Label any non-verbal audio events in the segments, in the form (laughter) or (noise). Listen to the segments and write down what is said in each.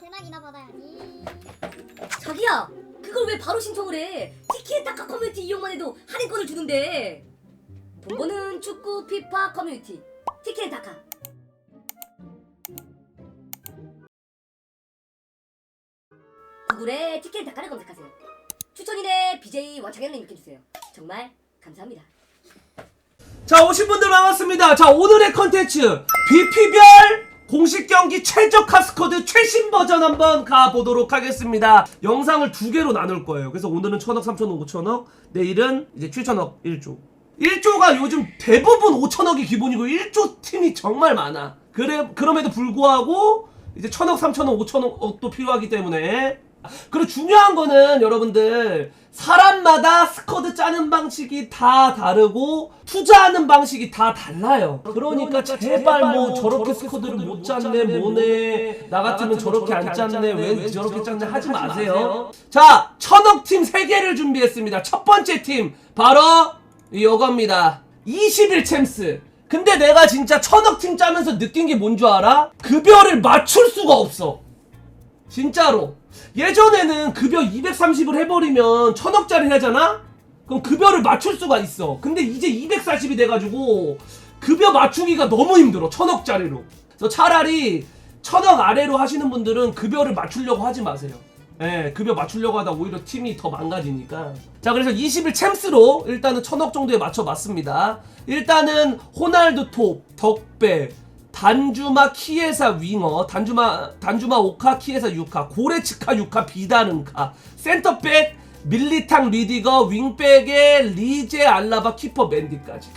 대낙이나 받아야지. 자기야 그걸 왜 바로 신청을 해? 티키타카 커뮤니티 이용만 해도 할인권을 주는데. 본거는 축구 피파 커뮤니티. 티키타카 구글에 티키타카를 검색하세요. 추천인의 BJ 원창현을 입력해주세요. 정말 감사합니다. 자 오신 분들 반갑습니다. 자 오늘의 컨텐츠 BP별 공식 경기 최저가 스쿼드 최신 버전 한번 가보도록 하겠습니다. 영상을 두 개로 나눌 거예요. 그래서 오늘은 천억, 삼천억, 오천억, 내일은 이제 칠천억, 1조. 1조가 요즘 대부분 5천억이 기본이고 1조 팀이 정말 많아. 그래 그럼에도 불구하고 이제 천억, 삼천억, 오천억도 필요하기 때문에 그리고 중요한 거는 여러분들 사람마다 스쿼드 짜는 방식이 다 다르고 투자하는 방식이 다 달라요. 그러니까 제발 뭐 저렇게 스쿼드를 못 짰네 뭐네 나 같으면 저렇게 안 짰네 왜 저렇게 짰네 하지 마세요. 자 천억 팀 3개를 준비했습니다. 첫 번째 팀 바로 이거입니다. 20일 챔스. 근데 내가 진짜 천억 팀 짜면서 느낀 게 뭔 줄 알아? 급여를 맞출 수가 없어. 진짜로 예전에는 급여 230을 해버리면 천억짜리 하잖아? 그럼 급여를 맞출 수가 있어 근데 이제 240이 돼가지고 급여 맞추기가 너무 힘들어 천억짜리로 그래서 차라리 천억 아래로 하시는 분들은 급여를 맞추려고 하지 마세요 예, 급여 맞추려고 하다 오히려 팀이 더 망가지니까. 자, 그래서 20일 챔스로 일단은 천억 정도에 맞춰봤습니다. 일단은 호날두 톱, 덕배, 단주마 키에사 윙어, 단주마 단주마 오카 키에사 유카, 고레츠카 유카 비다른카, 센터백 밀리탕 리디거, 윙백에 리제 알라바 키퍼 맨디까지.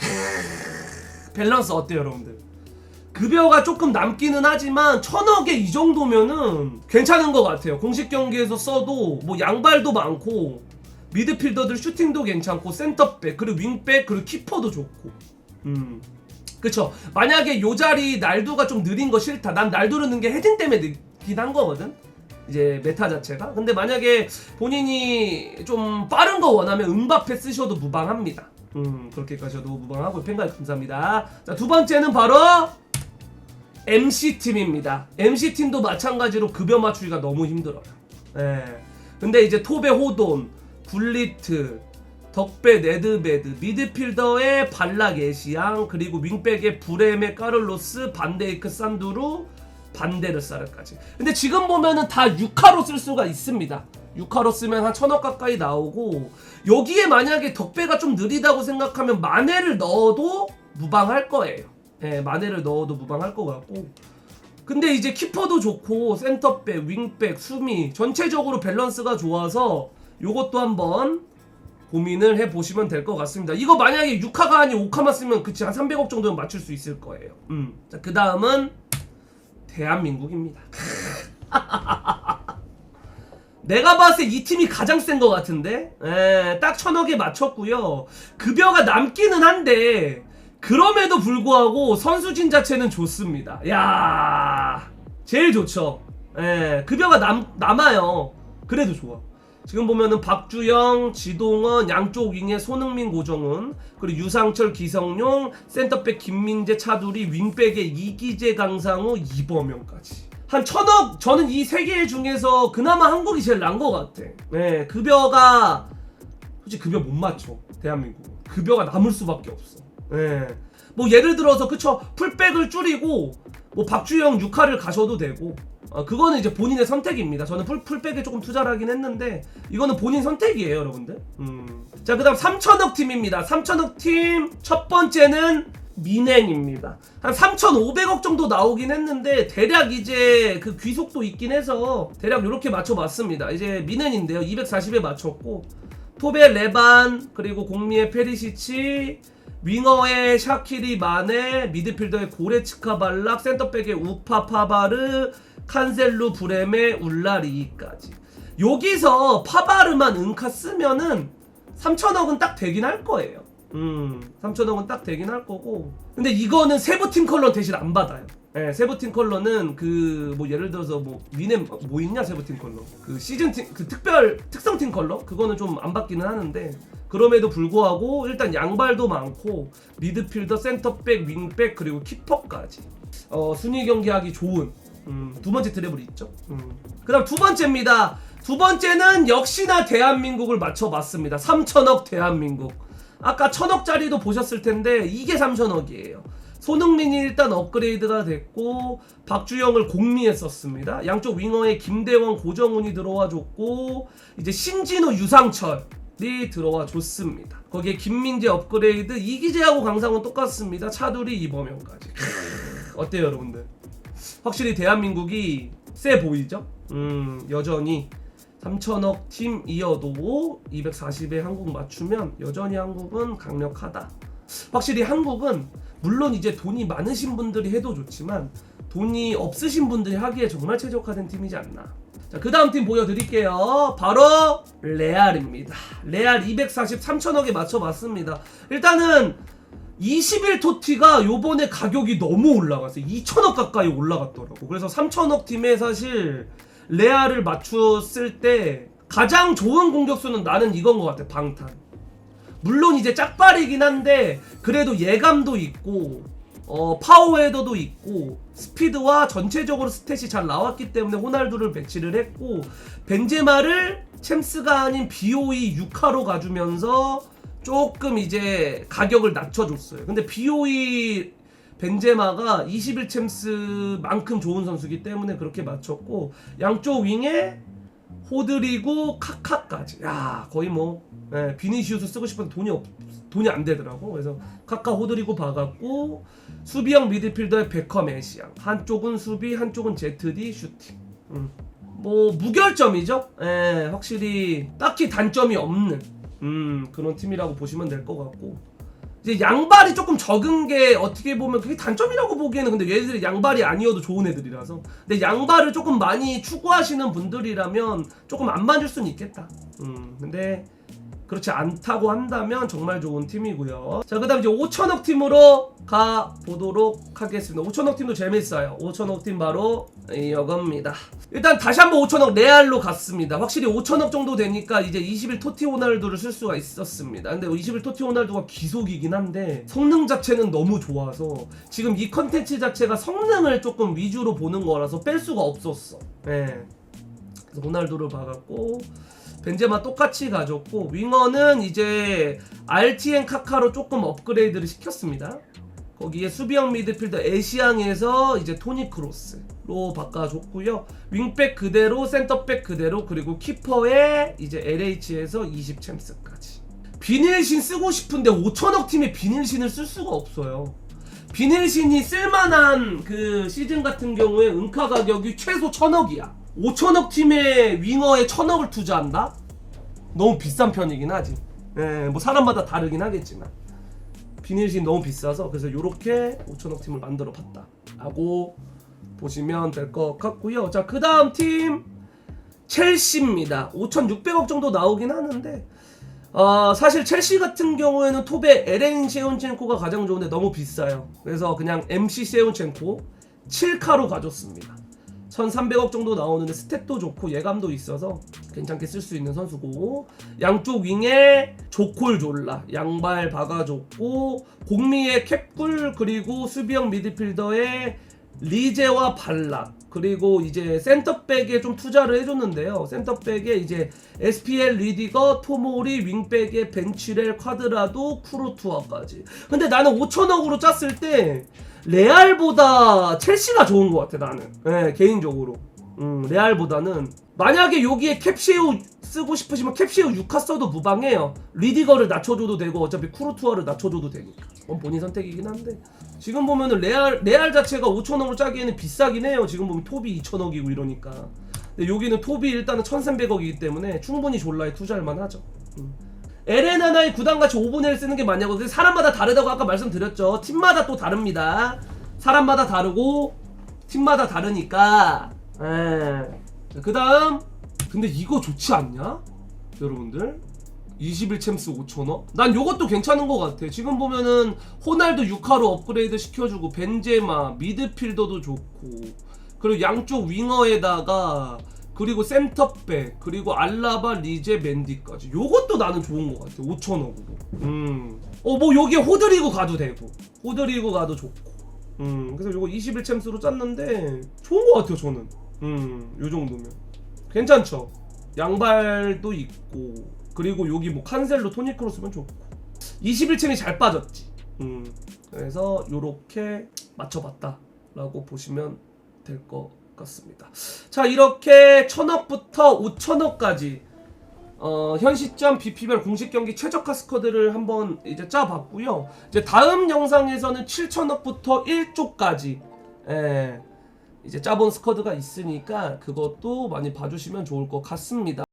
(laughs) 밸런스 어때요, 여러분들? 급여가 조금 남기는 하지만 천억에 이 정도면은 괜찮은 것 같아요. 공식 경기에서 써도 뭐 양발도 많고 미드필더들 슈팅도 괜찮고 센터백 그리고 윙백 그리고 키퍼도 좋고. 음. 그쵸. 만약에 요 자리 날두가 좀 느린 거 싫다. 난 날두를 넣는 게 헤딩 때문에 느긴 한 거거든. 이제 메타 자체가. 근데 만약에 본인이 좀 빠른 거 원하면 음바페 쓰셔도 무방합니다. 음, 그렇게 가셔도 무방하고 팬가입 감사합니다. 자, 두 번째는 바로 MC팀입니다. MC팀도 마찬가지로 급여 맞추기가 너무 힘들어요. 예. 근데 이제 톱의 호돈, 굴리트, 덕배 네드베드, 미드필더의 발락 에시앙, 그리고 윙백의 브레메 까를로스, 반데이크 산두루, 반데르사르까지. 근데 지금 보면은 다 6화로 쓸 수가 있습니다. 6화로 쓰면 한 천억 가까이 나오고 여기에 만약에 덕배가 좀 느리다고 생각하면 마네를 넣어도 무방할 거예요. 예, 마네를 넣어도 무방할 것 같고. 근데 이제 키퍼도 좋고 센터백, 윙백, 수미 전체적으로 밸런스가 좋아서 요것도 한번 고민을 해 보시면 될 것 같습니다. 이거 만약에 6화가 아닌 5화만 쓰면 그치 한 300억 정도는 맞출 수 있을 거예요. 음. 자, 그 다음은 대한민국입니다. (laughs) 내가 봤을 때 이 팀이 가장 센 것 같은데? 에, 딱 천억에 맞췄고요. 급여가 남기는 한데 그럼에도 불구하고 선수진 자체는 좋습니다. 야 제일 좋죠. 에, 급여가 남, 남아요. 그래도 좋아. 지금 보면은 박주영, 지동원, 양쪽 윙에 손흥민, 고정훈, 그리고 유상철, 기성용, 센터백 김민재, 차두리, 윙백에 이기재, 강상우, 이범영까지. 한 천억 저는 이 세 개 중에서 그나마 한국이 제일 난 것 같아. 네, 급여가 솔직히 급여 못 맞춰 대한민국. 급여가 남을 수밖에 없어. 네. 뭐 예를 들어서 그쵸 풀백을 줄이고 뭐 박주영 6화를 가셔도 되고 어, 그거는 이제 본인의 선택입니다. 저는 풀, 풀백에 조금 투자를 하긴 했는데 이거는 본인 선택이에요, 여러분들. 음. 자, 그다음 3천억 팀입니다. 3천억 팀 첫 번째는 민행입니다. 한 3,500억 정도 나오긴 했는데 대략 이제 그 귀속도 있긴 해서 대략 이렇게 맞춰봤습니다. 이제 민행인데요. 240에 맞췄고 톱의 레반 그리고 공미의 페리시치 윙어의 샤키리 마네 미드필더의 고레츠카 발락 센터백의 우파 파바르 칸셀루 브레메 울라리까지. 여기서 파바르만 은카 쓰면은 3천억은 딱 되긴 할 거예요. 음 3천억은 딱 되긴 할 거고. 근데 이거는 세부팀 컬러 대신 안 받아요. 예, 세부팀 컬러는 그 뭐 예를 들어서 뭐 위네 뭐 있냐 세부팀 컬러. 그 시즌 팀 그 특별 특성 팀 컬러? 그거는 좀 안 받기는 하는데. 그럼에도 불구하고 일단 양발도 많고 미드필더 센터백 윙백 그리고 키퍼까지. 어, 순위 경기하기 좋은 음, 두 번째 드래블이 있죠. 음. 그다음 두 번째입니다. 두 번째는 역시나 대한민국을 맞춰봤습니다. 3천억 대한민국. 아까 천억짜리도 보셨을 텐데 이게 3천억이에요. 손흥민이 일단 업그레이드가 됐고 박주영을 공미했었습니다. 양쪽 윙어에 김대원, 고정훈이 들어와 줬고 이제 신진우, 유상철이 들어와 줬습니다. 거기에 김민재 업그레이드, 이기재하고 강상은 똑같습니다. 차두리, 이범현까지. 크으, (laughs) 어때요, 여러분들? 확실히 대한민국이 세 보이죠? 음, 여전히 3천억 팀이어도 240에 한국 맞추면 여전히 한국은 강력하다. 확실히 한국은 물론 이제 돈이 많으신 분들이 해도 좋지만 돈이 없으신 분들이 하기에 정말 최적화된 팀이지 않나. 자, 그 다음 팀 보여드릴게요. 바로 레알입니다. 레알 243천억에 맞춰봤습니다. 일단은 21 토티가 요번에 가격이 너무 올라갔어요. 2천억 가까이 올라갔더라고. 그래서 3천억 팀에 사실 레알을 맞췄을 때 가장 좋은 공격수는 나는 이건 것 같아. 방탄. 물론 이제 짝발이긴 한데 그래도 예감도 있고 어, 파워헤더도 있고 스피드와 전체적으로 스탯이 잘 나왔기 때문에 호날두를 배치를 했고 벤제마를 챔스가 아닌 BOE 6화로 가주면서 조금 이제 가격을 낮춰줬어요. 근데 BOE 벤제마가 21 챔스만큼 좋은 선수기 때문에 그렇게 맞췄고 양쪽 윙에 호드리고 카카까지. 야 거의 뭐 예, 비니시우스 쓰고 싶은데 돈이 없 돈이 안 되더라고. 그래서 카카 호드리고 박았고 수비형 미드필더의 베컴 애시앙. 한쪽은 수비, 한쪽은 ZD 슈팅. 음. 뭐 무결점이죠. 예, 확실히 딱히 단점이 없는 음, 그런 팀이라고 보시면 될 것 같고. 이제 양발이 조금 적은 게 어떻게 보면 그게 단점이라고 보기에는 근데 얘들이 양발이 아니어도 좋은 애들이라서 근데 양발을 조금 많이 추구하시는 분들이라면 조금 안 맞을 수는 있겠다 음 근데 그렇지 않다고 한다면 정말 좋은 팀이고요. 자 그 다음 이제 5천억 팀으로 가 보도록 하겠습니다. 5천억 팀도 재밌어요. 5천억 팀 바로 이겁니다. 일단 다시 한번 5천억 레알로 갔습니다. 확실히 5천억 정도 되니까 이제 21 토티 호날두를 쓸 수가 있었습니다. 근데 21 토티 호날두가 기속이긴 한데 성능 자체는 너무 좋아서 지금 이 컨텐츠 자체가 성능을 조금 위주로 보는 거라서 뺄 수가 없었어. 예. 그래서 호날두를 박았고 벤제마 똑같이 가졌고 윙어는 이제 RTN 카카로 조금 업그레이드를 시켰습니다. 거기에 수비형 미드필더 에시앙에서 이제 토니 크로스로 바꿔줬고요. 윙백 그대로, 센터백 그대로, 그리고 키퍼에 이제 LH에서 20 챔스까지. 비닐신 쓰고 싶은데 5천억 팀에 비닐신을 쓸 수가 없어요. 비닐신이 쓸만한 그 시즌 같은 경우에 은카 가격이 최소 천억이야. 5천억 팀의 윙어에 천억을 투자한다? 너무 비싼 편이긴 하지. 예, 뭐 사람마다 다르긴 하겠지만. 비닐신 너무 비싸서 그래서 요렇게 5천억 팀을 만들어 봤다. 라고 보시면 될 것 같고요. 자, 그 다음 팀 첼시입니다. 5,600억 정도 나오긴 하는데 어, 사실 첼시 같은 경우에는 톱에 에렌 세운첸코가 가장 좋은데 너무 비싸요. 그래서 그냥 MC 세운첸코 7카로 가졌습니다. 1,300억 정도 나오는데 스탯도 좋고 예감도 있어서 괜찮게 쓸 수 있는 선수고 양쪽 윙에 조콜 졸라 양발 박아줬고 공미의 캡꿀 그리고 수비형 미드필더에 리제와 발락 그리고 이제 센터백에 좀 투자를 해줬는데요. 센터백에 이제 SPL 리디거, 토모리, 윙백에 벤치렐, 쿼드라도, 쿠로투아까지. 근데 나는 5천억으로 짰을 때 레알보다 첼시가 좋은 것 같아 나는. 네, 개인적으로. 음, 레알보다는 만약에 여기에 캡시우 쓰고 싶으시면 캡시우 6카 써도 무방해요. 리디거를 낮춰줘도 되고 어차피 쿠르투아를 낮춰줘도 되니까. 그건 본인 선택이긴 한데 지금 보면은 레알 레알 자체가 5천억으로 짜기에는 비싸긴 해요. 지금 보면 톱이 2천억이고 이러니까. 근데 여기는 톱이 일단은 1,300억이기 때문에 충분히 졸라에 투자할 만하죠. 음. LN 하나의 구단같이 5분의 1 쓰는 게 맞냐고 근데 사람마다 다르다고 아까 말씀드렸죠 팀마다 또 다릅니다 사람마다 다르고 팀마다 다르니까 예. 그 다음 근데 이거 좋지 않냐? 여러분들. 21 챔스 5천원? 난 요것도 괜찮은 것 같아. 지금 보면은 호날두 6화로 업그레이드 시켜주고 벤제마 미드필더도 좋고 그리고 양쪽 윙어에다가 그리고 센터백 그리고 알라바 리제 맨디까지. 요것도 나는 좋은 것 같아. 5천억으로. 음어 뭐 여기에 호드리고 가도 되고. 호드리고 가도 좋고. 음, 그래서 요거 21 챔스로 짰는데 좋은 것 같아요 저는. 음, 요 정도면 괜찮죠. 양발도 있고 그리고 여기 뭐 칸셀로 토니 크로스면 좋고 21챔이 잘 빠졌지. 음, 그래서 요렇게 맞춰봤다라고 보시면 될 것 같습니다. 자 이렇게 천억부터 5천억까지 어, 현 시점 BP별 공식 경기 최저가 스쿼드를 한번 이제 짜봤고요. 이제 다음 영상에서는 7천억부터 1조까지 예, 이제 짜본 스쿼드가 있으니까 그것도 많이 봐주시면 좋을 것 같습니다.